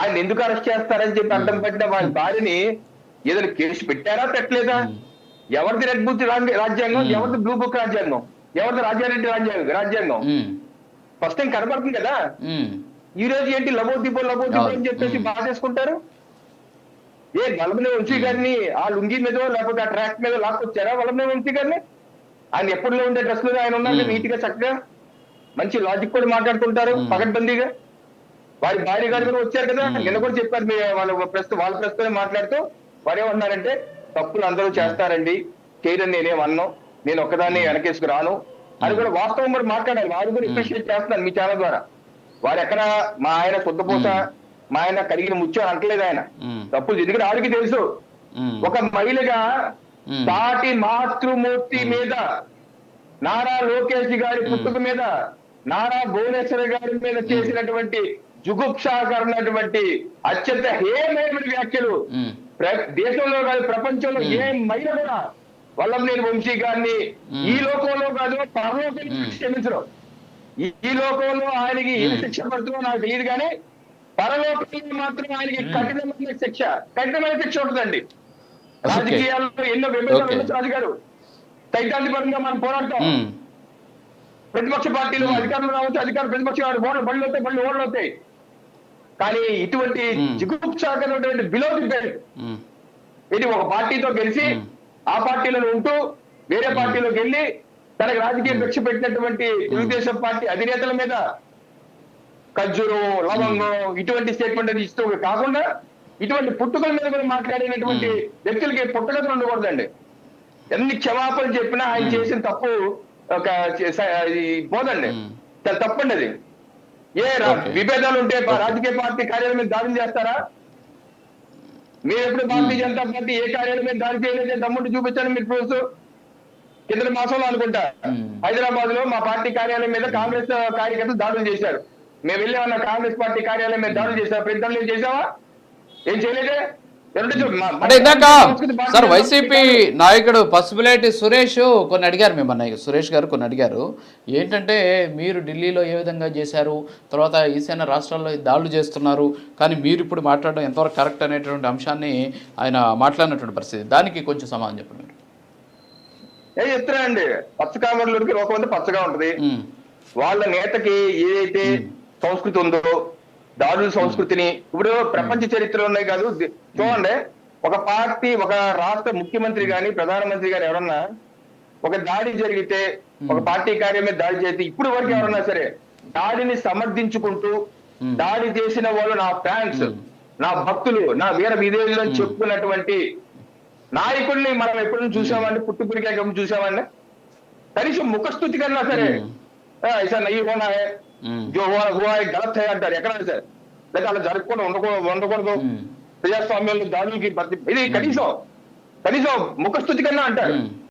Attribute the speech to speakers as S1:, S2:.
S1: ఆయన ఎందుకు అరెస్ట్ చేస్తారని చెప్పి అడ్డం పట్టిన వాళ్ళ భార్యని ఏదైనా కేసు పెట్టారా? పెట్టలేదా? ఎవరిది రెడ్ బుక్ రాజ్య- రాజ్యాంగం?
S2: Hmm.
S1: ఎవరిది బ్లూ బుక్ రాజ్యాంగం? ఎవరిది రాజ్యారెడ్డి రాజ్యాంగం రాజ్యాంగం? ఫస్ట్ టైం కనబడుతుంది కదా? ఈ రోజు ఏంటి లబో దిబో లబో దిబో. అని చెప్పేసి
S2: Hmm.
S1: బాధేసుకుంటారు? ఏ వల్లభనే వంశీ గారిని ఆ లుంగి మీదో లేకపోతే ఆ ట్రాక్ మీద లాక్కొచ్చారా వల్లభనే వంశీ గారిని? ఆయన ఎప్పుడులో ఉండే డ్రెస్లో ఆయన ఉన్నారు
S2: Hmm.
S1: నీట్గా చక్కగా? మంచి లాజిక్ కూడా మాట్లాడుతుంటారు
S2: Hmm.
S1: వారి భార్య గారు కూడా వచ్చారు కదా
S2: Hmm.
S1: నిన్న కూడా చెప్పారు మీ వాళ్ళ ప్రస్తుతం వాళ్ళ ప్రస్తుతం మాట్లాడుతూ వారు ఏమన్నారంటే తప్పులు అందరూ చేస్తారండి చేయడం నేనేం అన్నాం నేను ఒక్కదాన్ని వెనకేసుకు రాను. అని కూడా వాస్తవం కూడా మాట్లాడారు వారు కూడా అప్రిషియేట్ చేస్తున్నారు మీ ఛానల్ ద్వారా. వారు ఎక్కడ మా ఆయన శుద్ధపూస మా ఆయన కడిగిన ముత్యం అంటలేదు ఆయన. తప్పులు ఎందుకంటే ఆవిడకి తెలుసు. ఒక మహిళగా. సాటి మాతృమూర్తి మీద నారా లోకేష్ గారి పుట్టుక మీద నారా భువనేశ్వర గారి మీద చేసినటువంటి జుగుప్సాకరమైనటువంటి అత్యంత హేమైన వ్యాఖ్యలు. దేశంలో కాదు ప్రపంచంలో ఏ మహిళ కూడా వల్లంనేని వంశీ గారిని. ఈ లోకంలో కాదు పరలోకంలో. క్షమించరు ఈ- లోకంలో ఆయనకి ఏ శిక్ష పడుతుందో నాకు తెలియదు కానీ పరలోకంలో మాత్రం ఆయనకి కఠినమైన శిక్ష కఠినమైన శిక్ష ఉంటుందండి. రాజకీయాల్లో ఎన్నో విభజనలు. ఉండొచ్చు రాజుగారు సైద్ధాంతిపరంగా మనం పోరాడతాం. ప్రతిపక్ష పార్టీలు అధికారంలో రావచ్చు అధికార ప్రతిపక్ష బళ్ళు అవుతాయి బళ్ళు ఓట్లు అవుతాయి కానీ ఇటువంటి. జిగుప్సాకరమైనటువంటి బిలో ది బెల్ట్ ఇది ఒక పార్టీతో గెలిచి. ఆ పార్టీలో ఉంటూ వేరే పార్టీలోకి వెళ్ళి తనకు రాజకీయ భిక్ష పెట్టినటువంటి తెలుగుదేశం పార్టీ అధినేతల మీద ఖర్జూరం లవంగం ఇటువంటి స్టేట్మెంట్ అది ఇస్తూ కాకుండా ఇటువంటి పుట్టుకల మీద కూడా మాట్లాడినటువంటి వ్యక్తులకి పుట్టుకలు ఉండకూడదండి. ఎన్ని క్షమాపణలు చెప్పినా ఆయన చేసిన తప్పు ఒక పోదండి తప్పండి అది. ఏ. విభేదాలు ఉంటే రాజకీయ పార్టీ కార్యాలయం మీద దాడులు చేస్తారా? మీరు ఎప్పుడు భారతీయ జనతా పార్టీ ఏ కార్యాలయం మీద దాడి చేయలేదు తమ్ముడు చూపించండి మీరు ప్రూఫ్స్ కింద మాసంలో అనుకుంటా.
S2: Hmm.
S1: హైదరాబాద్లో మా పార్టీ కార్యాలయం మీద కాంగ్రెస్ కార్యకర్తలు దాడులు చేశారు. మేము వెళ్ళామన్న కాంగ్రెస్ పార్టీ కార్యాలయం మీద దాడులు చేశారు. ప్రతి ఏం చేసావా ఏం చేయలేదే?
S2: అంటే ఇందాక సార్ వైసీపీ నాయకుడు పసుపులేటి సురేష్ కొన్ని అడిగారు మిమ్మల్ని సురేష్ గారు కొన్ని అడిగారు. ఏంటంటే మీరు ఢిల్లీలో ఏ విధంగా చేశారు? తర్వాత ఈశాన్య రాష్ట్రాల్లో దాడులు చేస్తున్నారు. కానీ మీరు ఇప్పుడు మాట్లాడడం ఎంతవరకు కరెక్ట్ అనేటువంటి అంశాన్ని ఆయన మాట్లాడినటువంటి పరిస్థితి. దానికి కొంచెం సమాధానం చెప్పండి మీరు.
S1: ఏ చెప్తున్నానండి పచ్చ కామర్లకి లోకం పచ్చగా ఉంటది.
S2: ఉమ్,
S1: వాళ్ళ నేతకి ఏదైతే సంస్కృతి ఉందో దాడుల సంస్కృతిని. ఇప్పుడు ప్రపంచ చరిత్రలో ఉన్నాయి కాదు. చూడండి ఒక పార్టీ ఒక రాష్ట్ర ముఖ్యమంత్రి గాని ప్రధానమంత్రి గాని ఎవరన్నా ఒక దాడి జరిగితే ఒక పార్టీ కార్యం మీద దాడి చేస్తే ఇప్పుడు వరకు ఎవరన్నా సరే దాడిని సమర్థించుకుంటూ. దాడి చేసిన వాళ్ళు నా ఫ్యాన్స్ నా భక్తులు నా వీర విధేయులు అని చెప్పుకున్నటువంటి నాయకుల్ని మనం ఎప్పుడు చూసామండి? పుట్టుపురిగా చూసామండి? కనీసం ముఖస్థుతి కన్నా సరే.
S2: Hmm.
S1: "ఆ, ऐसा नहीं होना है
S2: ఉమ్,
S1: जो हुआ हुआ है गलत है అంటారు ఎక్కడైనా సరే లేదా అలా జరగకుండా ఉండకూడదు ఉండకూడదు
S2: ఉమ్,
S1: ప్రజాస్వామ్యంలో దాడులకి ప్రతి ఇది కనీసం కనీసం ముఖస్థుతి కన్నా అంటారు
S2: ఉమ్.